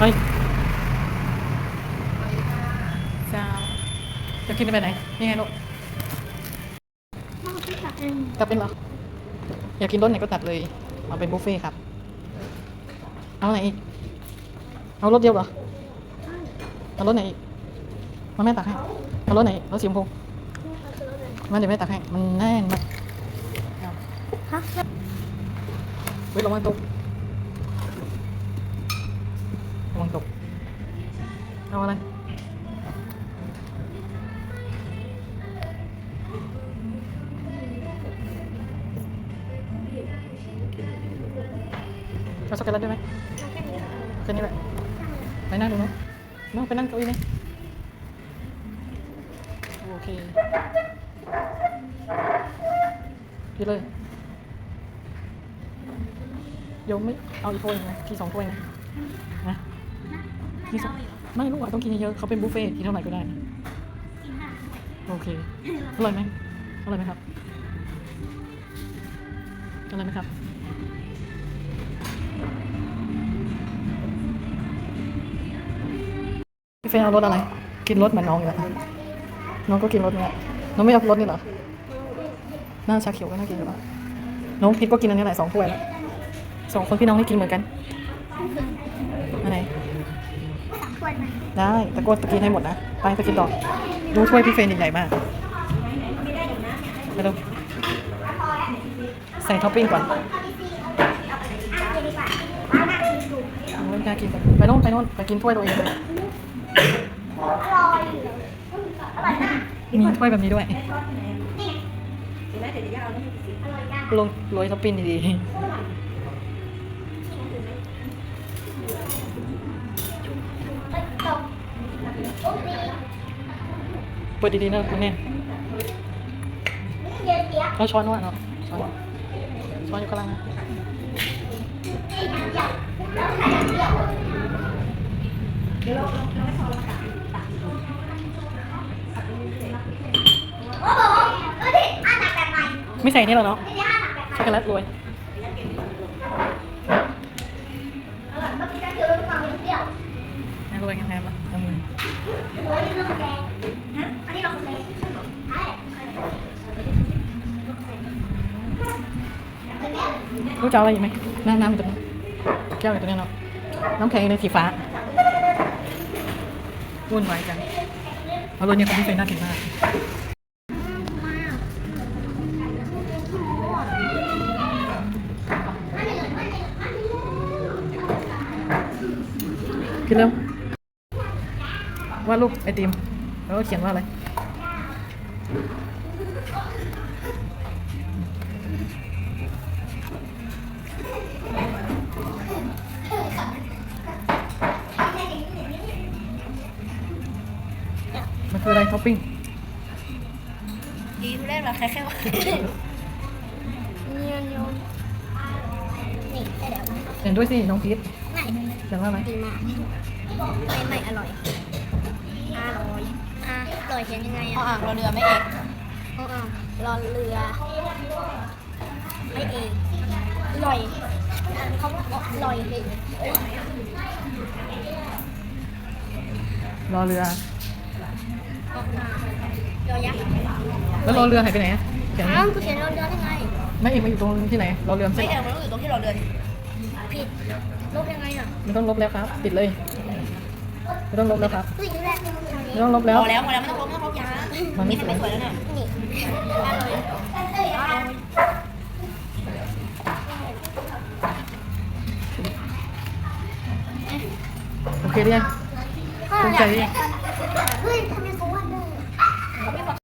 เฮ้ยเจ้าจะกินไปไหนนี่ไงลูกพ่อพี่ตักเองตัดเป็นเหรออยากกินรสไหนก็ตัดเลย เอาเป็นบุฟเฟ่ต์ครับ เอาไหนอีก เอารสเดียวเหรอ เอารสไหนอีกมาแม่ตักให้ เอารสไหนรสสีชมพูมาเดี๋ยวแม่ตักให้ มันแน่นมากเอาฮะเฮ้ยระวังตกระวังตก เอาอะไรเอาช็อกโกแลตด้วยไหมแค่นี้แหละไปนั่งดูนู้นน้องไปนั่งเก้าอี้นี่โอเคพี่เลยโยมไม่เอาอีกถ้วยหนึ่งนะพี่สองถ้วยนะนะพี่สอง ไม่ลูกอะต้องกินเยอะๆเขาเป็นบุฟเฟ่ต์กินเท่าไหร่ก็ได้โอเคอร่อยไหมอร่อยไหมครับอร่อยไหมครับพี่เฟนเอารสอะไร กินรสเหมือนน้องอยู่แล้วน้องก็กินรสเนี้ยน้องไม่เอารสนี่เหรอหน้าชาเขียวก็น่ากินอยู่แล้วน้องพิษก็กินอันนี้แหละสองถ้วยแล้วสองคนพี่น้องนี่กินเหมือนกัน ไหมได้ตะโกนตะกินให้หมดนะ ไปไปกินต่อ ดูถ้วยพี่เฟรนใหญ่ๆมากไปดูใส่ท็อปปิ้งก่อนโอ้ยน่ากินจังไปโน่นไปโน่นไปกินถ้วยตัวเองเลยอร่อยอร่อยมากมีถ้วยแบบนี้ด้วยอร่อยจังลงโรยท็อปปิ้งดีๆ เปิดดีๆนะคุณเนี่ยเอะแยะเอาช้อนว่าเนาะช้อนช้อนอยู่ข้างล่างนะนี่ทำจับแล้วใส่เดียวโอ้โหดูดิอ่านหนักแบบใหม่ไม่ใส่นี่หรอเนาะไม่ได้อ่านแบบใหม่ช็อกโกแลตโรยร่อยเมื่อกี้ก็คือลูกฟังนิดเดียวนะโรยแฮมๆอะเอามือโอ้ยนี่ลูกแดงฮะ รู้จะเอาอะไรอีกไหมน้ำน้ำอยู่ตรงนี้แก้วอยู่ตรงนี้เนาะน้ำแข็งอยู่ในสีฟ้าวุ่นวายจังเอารยเนี่ยของพี่เฟยน่ากินมากกินเร็ววาดรูปไอติมแล้วก็เขียนว่าอะไร มันคืออะไรท็อปปิ้งดีทุเรศแบบใครแค่ว่าเนียนโยนนี่ได้แล้วเขียนด้วยสิน้องพีทไหนเขียนว่าอะไรดีมากไม่ไม่อร่อยอร่อยอะอร่อยเขียนยังไงเอาอะอ่างรอเรือไม่เอกอ๋ออะรอเรือไม่เองอร่อยอะเขาว่าอร่อยเลยรอเรือออกมาเรือยักษ์แล้วรอเรือหายไปไหนอะเขียนอ้าวคือเขียนรอเรือได้ไง ไม่เอกมาอยู่ตรงที่ไหนรอเรือไม่ไม่ใช่เหรเอกอมันต้องอยู่ตรงที่รอเรือดิผิด ลบยังไงอะไม่ต้องลบแล้วครับ ปิดเลยไม่ต้องลบแล้วครับคืออย่างแรกไม่ต้องลบแล้ว พอแล้วพอแล้วไม่ต้องลบไม่ต้องลบยามันไม่นี่มันไม่สวยแล้วเนี่ยนี่อร่อยอร่อยโอเคหรือยังภูมิใจหรือยังเฮ้ยทำไม